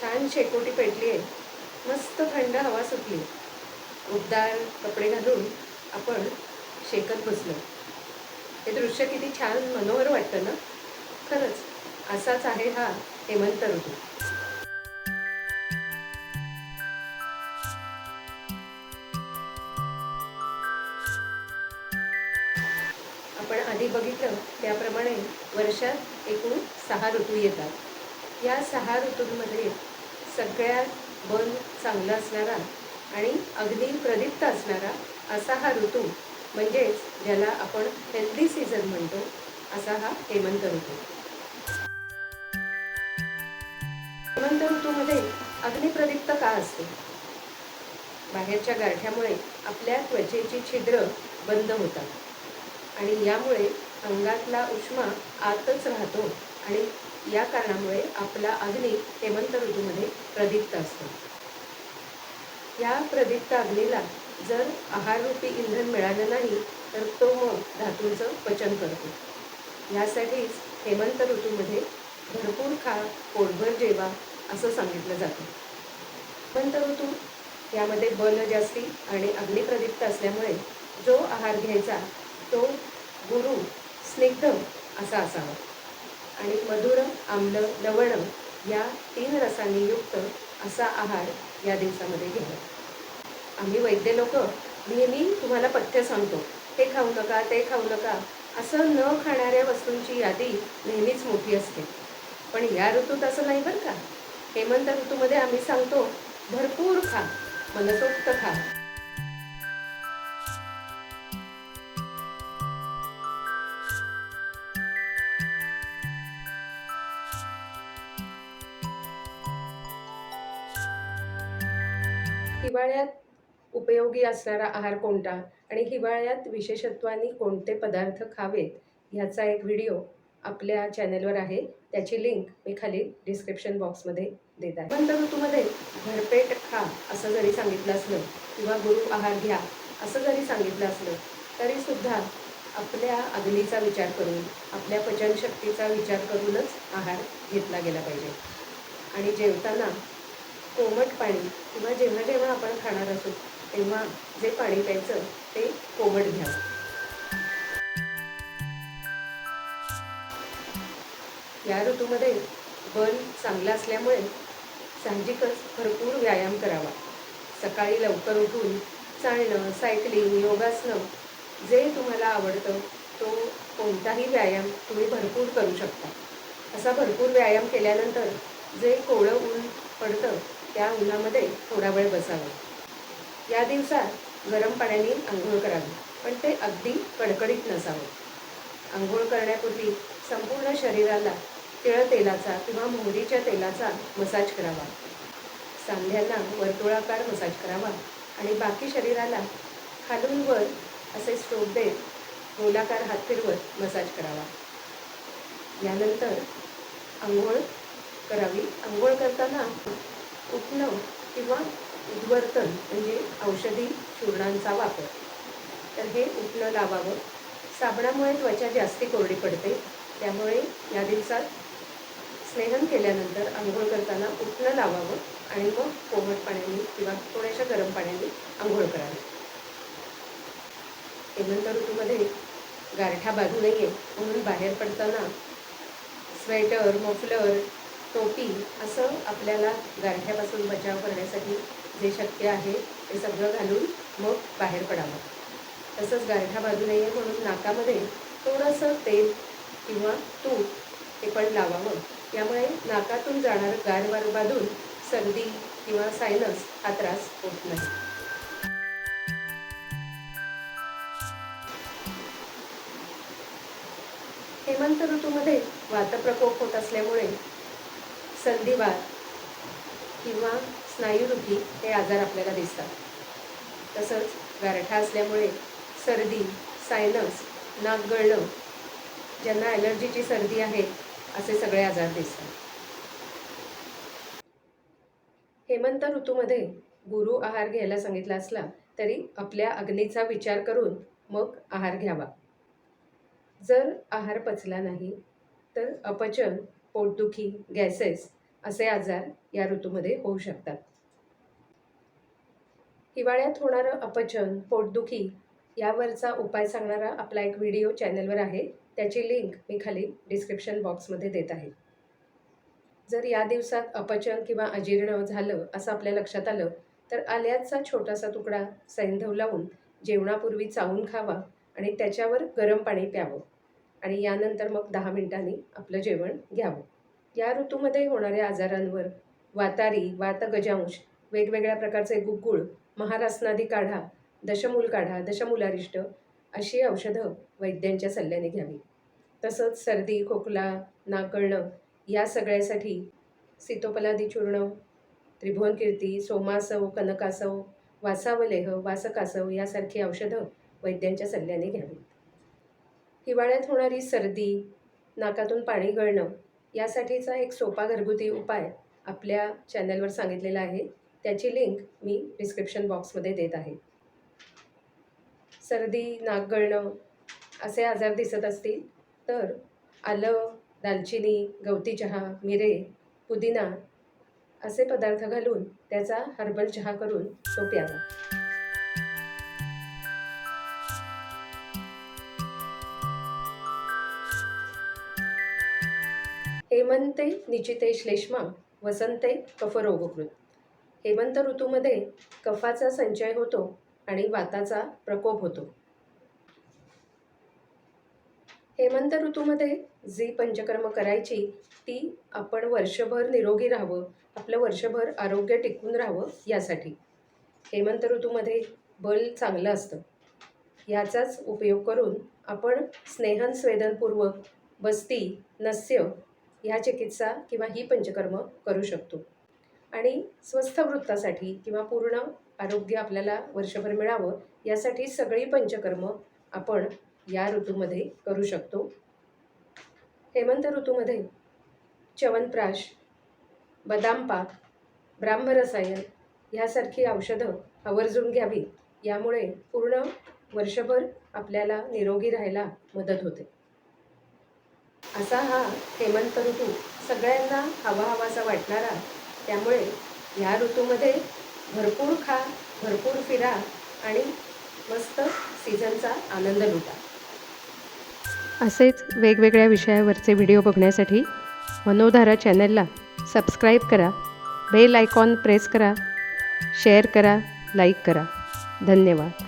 छान शेकोटी पेटली आहे. मस्त थंड हवा सुटली. उबदार कपडे घालून आपण शेकत बसलो. हे दृश्य किती छान मनोहर वाटतं ना? खरंच असाच आहे हा हेमंत ऋतू. आपण आधी बघितलं त्याप्रमाणे वर्षात एकूण सहा ऋतू येतात. या सहा ऋतूंमध्ये सगळ्यात बल चांगला असणारा आणि अगदी प्रदीप्त असणारा असा हा ऋतू म्हणजेच ज्याला आपण हेल्दी सीझन म्हणतो असा हा हेमंत ऋतू. हेमंत ऋतूमध्ये अग्निप्रदीप्त का असते? बाहेरच्या गारठ्यामुळे आपल्या त्वचेची छिद्र बंद होतात आणि यामुळे अंगातला उष्मा आतच राहतो. आणि या कारणामुळे आपला अग्नी हेमंत ऋतूमध्ये प्रदीप्त असतो. या प्रदीप्त अग्नीला जर आहाररूपी इंधन मिळालं नाही तर तो मग धातूंचं पचन करतो. यासाठीच हेमंत ऋतूमध्ये भरपूर खा पोटभर जेवा असं सांगितलं जातं. हेमंत ऋतू यामध्ये बल जास्ती आणि अग्निप्रदीप्त असल्यामुळे जो आहार घ्यायचा तो गुरु स्निग्ध असा असावा. आणि मधुर आम्ल लवण या तीन रसांनी युक्त असा आहार या दिवसामध्ये घ्यावा आम्ही वैद्य लोक नेहमी तुम्हाला पथ्य सांगतो हे खाऊ नका ते खाऊ नका असं न खाणाऱ्या वस्तूंची यादी नेहमीच मोठी असते. पण या ऋतूत असं नाही बरं का? हेमंत ऋतूमध्ये आम्ही सांगतो भरपूर खा मनसोक्त खा. हिवाळ्यात उपयोगी असणारा आहार कोणता? आणि हिवाळ्यात विशेषत्वाने कोणते पदार्थ खावेत? ह्याचा एक व्हिडिओ आपल्या चॅनलवर आहे. त्याची लिंक मी खाली डिस्क्रिप्शन बॉक्समध्ये देत आहे. हेमंत ऋतूमध्ये भरपेट खा असं जरी सांगितलं असलं किंवा गुरु आहार घ्या असं जरी सांगितलं असलं तरीसुद्धा आपल्या अग्नीचा विचार करून आपल्या पचनशक्तीचा विचार करूनच आहार घेतला गेला पाहिजे. आणि जेवताना कोमट पाणी किंवा जेव्हा जेव्हा आपण खाणार असू तेव्हा जे पाणी प्यायचं ते कोमट घ्यावं या ऋतूमध्ये बल चांगला असल्यामुळे साहजिकच भरपूर व्यायाम करावा. सकाळी लवकर उठून चालणं सायकलिंग योगासनं जे तुम्हाला आवडतं तो कोणताही व्यायाम तुम्ही भरपूर करू शकता. असा भरपूर व्यायाम केल्यानंतर जे कोवळं ऊन पडतं त्या उन्हामध्ये थोडा वेळ बसावं. या दिवसात गरम पाण्याने आंघोळ करावी पण ते अगदी कडकडीत नसावं. आंघोळ करण्यापूर्वी संपूर्ण शरीराला तिळ तेलाचा किंवा मोहरीच्या तेलाचा मसाज करावा. सांध्यांना वर्तुळाकार मसाज करावा आणि बाकी शरीराला खालून वर असे स्ट्रोक देत गोलाकार हात फिरवत मसाज करावा. यानंतर आंघोळ करावी. आंघोळ करताना उठणं किंवा उद्वर्तन म्हणजे औषधी चूर्णांचा वापर. तर हे उठणं लावावं. साबणामुळे त्वचा जास्ती कोरडी पडते. त्यामुळे या दिवसात स्नेहन केल्यानंतर आंघोळ करताना उठणं लावावं आणि मग कोमट पाण्याने किंवा थोड्याशा गरम पाण्याने आंघोळ करावी. हेमंत ऋतूमध्ये गारठा बाजू नये म्हणून बाहेर पडताना स्वेटर मफलर टोपी असं आपल्याला गारठ्यापासून बचाव करण्यासाठी जे शक्य आहे ते सगळं घालून मग बाहेर पडावं. तसंच गारठा बाजू नये म्हणून नाकामध्ये थोडंसं तेल किंवा तूप हे पण लावावं. यामुळे नाकातून जाणारं गार वार बांधून सर्दी किंवा सायनस हा त्रास होत नाही. हेमंत ऋतूमध्ये वातप्रकोप होत असल्यामुळे संधिवात किंवा स्नायुरुखी हे आजार आपल्याला दिसतात. तसंच गारठा असल्यामुळे सर्दी सायनस नाक गळणं ज्यांना ॲलर्जीची सर्दी आहे असे सगळे आजार दिसतात. हेमंत ऋतूमध्ये गुरु आहार घ्यायला सांगितला असला तरी आपल्या अग्नीचा विचार करून मग आहार घ्यावा. जर आहार पचला नाही तर अपचन पोटदुखी गॅसेस असे आजार या ऋतूमध्ये होऊ शकतात. हिवाळ्यात होणारं अपचन पोटदुखी यावरचा उपाय सांगणारा आपला एक व्हिडिओ चॅनलवर आहे. त्याची लिंक मी खाली डिस्क्रिप्शन बॉक्समध्ये देत आहे. जर या दिवसात अपचन किंवा अजीर्ण झालं असं आपल्या लक्षात आलं तर आल्याचा छोटासा तुकडा सैंधव लावून जेवणापूर्वी चावून खावा आणि त्याच्यावर गरम पाणी प्यावं आणि यानंतर मग दहा मिनिटांनी आपलं जेवण घ्यावं. या ऋतूमध्ये होणाऱ्या आजारांवर वातारी वातगजांश वेगवेगळ्या प्रकारचे गुगुळ महारासनादी काढा दशमूल काढा दशमूलारिष्ट अशी औषधं वैद्यांच्या सल्ल्याने घ्यावी. तसंच सर्दी खोकला नाकळणं या सगळ्यासाठी सीतोपलादी चूर्ण त्रिभुवनकीर्ती सोमासव कनकासव वासावलेह वासकासव यासारखी औषधं वैद्यांच्या सल्ल्याने घ्यावीत. हिवाळ्यात होणारी सर्दी नाकातून पाणी गळणं यासाठीचा एक सोपा घरगुती उपाय आपल्या चॅनलवर सांगितलेला आहे. त्याची लिंक मी डिस्क्रिप्शन बॉक्समध्ये देत आहे. सर्दी नाक गळणं असे आजार दिसत असतील तर आलं दालचिनी गवती चहा मिरे पुदिना असे पदार्थ घालून त्याचा हर्बल चहा करून तो प्यावा. हेमंते निचिते श्लेष्मा वसंते कफरोगकृत हेमंत ऋतूमध्ये कफाचा संचय होतो आणि वाताचा प्रकोप होतो. हेमंत ऋतूमध्ये जी पंचकर्म करायची ती आपण वर्षभर निरोगी राहावं आपलं वर्षभर आरोग्य टिकून राहावं यासाठी. हेमंत ऋतूमध्ये बल चांगलं असतं. याचाच उपयोग करून आपण स्नेहन स्वेदनपूर्वक बस्ती नस्य ह्या चिकित्सा किंवा ही पंचकर्म करू शकतो. आणि स्वस्थ वृत्तासाठी किंवा पूर्ण आरोग्य आपल्याला वर्षभर मिळावं यासाठी सगळी पंचकर्म आपण या ऋतूमध्ये करू शकतो. हेमंत ऋतूमध्ये च्यवनप्राश बदाम पाक ब्राह्मरसायन ह्यासारखी औषधं आवर्जून घ्यावी यामुळे पूर्ण वर्षभर आपल्याला निरोगी राहायला मदत होते. असा हा हेमंत ऋतू सगळ्यांना हवा हवासा वाटणारा. त्यामुळे ह्या ऋतूमध्ये भरपूर खा भरपूर फिरा आणि मस्त सीझनचा आनंद लुटा. असेच वेगवेगळ्या विषयावरचे व्हिडिओ बघण्यासाठी मनोधारा चॅनलला सबस्क्राईब करा बेल आयकॉन प्रेस करा शेअर करा लाईक करा. धन्यवाद.